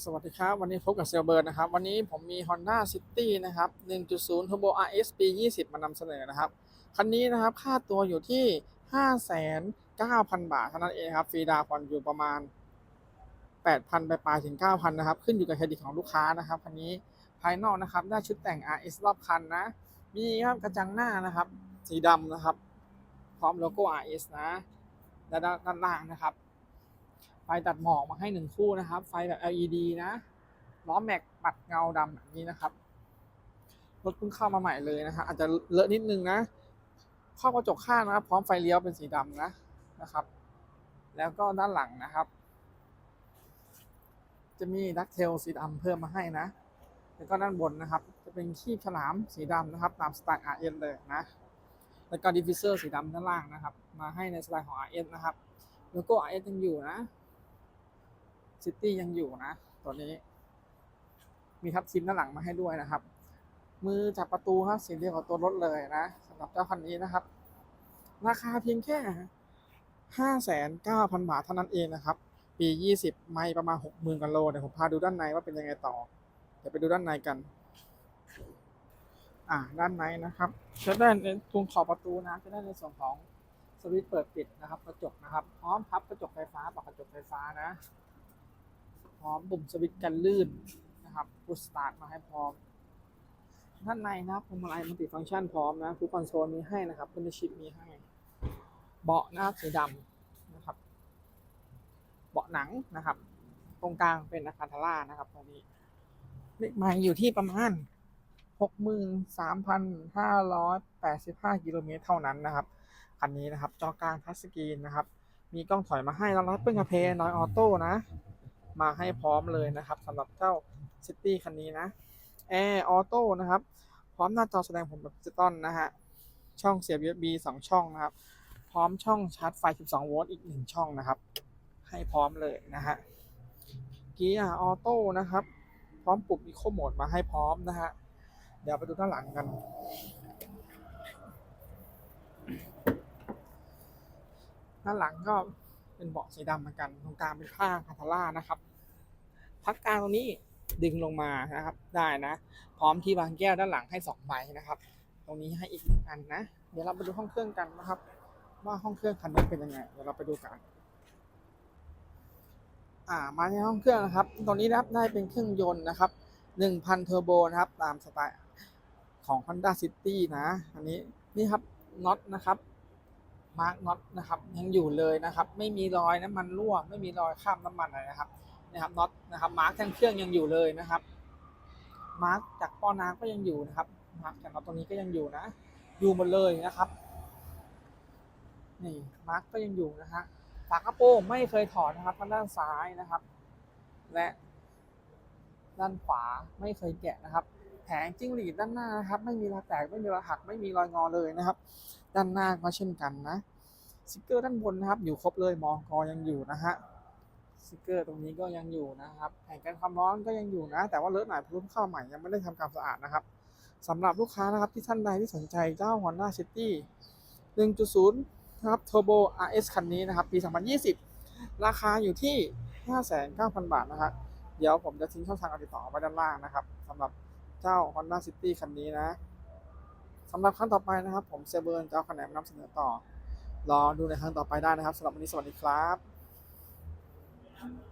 สวัสดีครับ วันนี้พบกับเซลเบิร์นนะครับ วันนี้ผมมี Honda City นะครับ 1.0 Turbo RS ปี 20 มานำเสนอนะครับ คันนี้นะครับค่าตัวอยู่ที่ 5,900บาทเท่านั้นเองครับฟรีดาวน์ผ่อนอยู่ประมาณ 8,000 ไปปลายถึง 9,000 นะครับ ขึ้นอยู่กับเครดิตของลูกค้านะครับ คันนี้ภายนอกนะครับ ได้ชุดแต่ง RS รอบคันนะ มีครับกระจังหน้านะครับ สีดำนะครับ พร้อมโลโก้ RS นะและด้านล่างนะครับ ตัดหมอกมาให้หนึ่งคู่นะครับ ไฟแบบ LED นะล้อแม็กปัดเงาดำแบบนี้นะครับรถเพิ่งเข้ามาใหม่เลยนะครับอาจจะเลอะนิดนึงนะครอบกระจกข้างนะครับ พร้อมไฟเลี้ยวเป็นสีดำนะนะครับ แล้วก็ด้านหลังนะครับ จะมีดักเทลสีดำเพิ่มมาให้นะ แล้วก็ด้านบนนะครับ จะเป็นขีบฉลามสีดำนะครับตามสไตล์ RS เลยนะแล้วก็ดิฟฟิวเซอร์สีดำด้านล่างนะครับ มาให้ในสไตล์ของ RS นะครับโลโก้ RS ยังอยู่นะ ซิตี้ยังอยู่นะ ตัวนี้ มีทับซิมด้านหลังมาให้ด้วยนะครับ มือจับประตูครับสีเดียวกับตัวรถเลยนะสำหรับเจ้าคันนี้นะครับ ราคาเพียงแค่ห้าแสนเก้าพันบาทเท่านั้นเองนะครับ ปียี่สิบไม่ประมาณหกหมื่นกันโลเดี๋ยวผมพาดูด้านในว่าเป็นยังไงต่อ เดี๋ยวไปดูด้านในกัน อ่า ด้านในนะครับ จะได้ในตรงขอบประตูนะ จะได้ในส่วนของสวิตช์เปิดปิดนะครับ กระจกนะครับ พร้อมพับกระจกไฟฟ้าปรับกระจกไฟฟ้านะ ร้อมปุ่มสวิตช์กันลื่นนะครับพุชสตาร์ทมาให้พร้อมด้านในนะครับพวงมาลัยมัลติฟังก์ชันพร้อมนะฟูคอนโซลมีให้นะครับพุนชิปมีให้ เบาะนะครับสีดำนะครับ เบาะหนังนะครับ ตรงกลางเป็นอาคาทาร่านะครับ ตรงนี้เลขไมล์อยู่ที่ประมาณ63,585กิโลเมตรเท่านั้นนะครับคันนี้นะครับ จอกลางทัชสกรีนนะครับ มีกล้องถอยมาให้รองรับเปิ้ลกระเพนน้อยออโต้นะ มาให้พร้อมเลยนะครับสำหรับเจ้าซิตี้คันนี้นะแอร์ออโต้นะครับ พร้อมหน้าจอแสดงผลแบบดิจิตอลนะฮะ ช่องเสียบ USB 2 ช่องนะครับ พร้อมช่องชาร์จไฟ 12 โวลต์อีก 1 ช่องนะครับ ให้พร้อมเลยนะฮะ เกียร์ออโต้นะครับ พร้อมปุ่มอีโคโหมดมาให้พร้อมนะฮะ เดี๋ยวไปดูด้านหลังกัน ด้านหลังก็ เป็นเบาะสีดำเหมือนกัน ตรงกลางเป็นผ้าคาทาร่านะครับ พักกลางตรงนี้ดึงลงมานะครับ ได้นะ พร้อมที่วางแก้วด้านหลังให้สองใบนะครับ ตรงนี้ให้อีกหนึ่งอันนะ เดี๋ยวเราไปดูห้องเครื่องกันนะครับ ว่าห้องเครื่องคันนี้เป็นยังไง เดี๋ยวเราไปดูกัน อ่า มาในห้องเครื่องนะครับ ตรงนี้นะครับได้เป็นเครื่องยนต์นะครับ1,000เทอร์โบนะครับ ตามสไตล์ของ Honda City นะ อันนี้นี่ครับน็อตนะครับ มาร์กน็อตนะครับยังอยู่เลยนะครับ ไม่มีรอยน้ำมันรั่ว ไม่มีรอยข้ามน้ำมันอะไรนะครับนะครับน็อตนะครับมาร์กแท่งเครื่องยังอยู่เลยนะครับมาร์กจากป้อน้ำก็ยังอยู่นะครับมาร์กจากน็อตตรงนี้ก็ยังอยู่นะ อยู่หมดเลยนะครับนี่มาร์กก็ยังอยู่นะฮะฝากระโปรงไม่เคยถอดนะครับทางด้านซ้ายนะครับ และด้านขวาไม่เคยแกะนะครับ งจิ้งหรีดด้านหน้านะครับ ไม่มีรอยแตกไม่มีรอยหักไม่มีรอยงอเลยนะครับ ด้านหน้าก็เช่นกันนะสติกเกอร์ด้านบนนะครับ อยู่ครบเลยมองกอยังอยู่นะฮะสติกเกอร์ตรงนี้ก็ยังอยู่นะครับแผงกันความร้อนก็ยังอยู่นะ แต่ว่าเลอะหน่อยเพราะรุ่นเข้าใหม่ยังไม่ได้ทำความสะอาดนะครับสำหรับลูกค้านะครับที่ท่านใดที่สนใจเจ้า Honda City 1.0 นะครับ Turbo RS คันนี้นะครับ ปี 2020 ราคาอยู่ที่ 59,000 บาทนะครับ เดี๋ยวผมจะทิ้งช่องทางการติดต่อไว้ด้านล่างนะครับสำหรับ เจ้า Honda City คันนี้นะสำหรับครั้งต่อไปนะครับ ผมเซเบิร์นจะเอาคะแนนนำเสนอต่อ รอดูในครั้งต่อไปได้นะครับสำหรับวันนี้สวัสดีครับ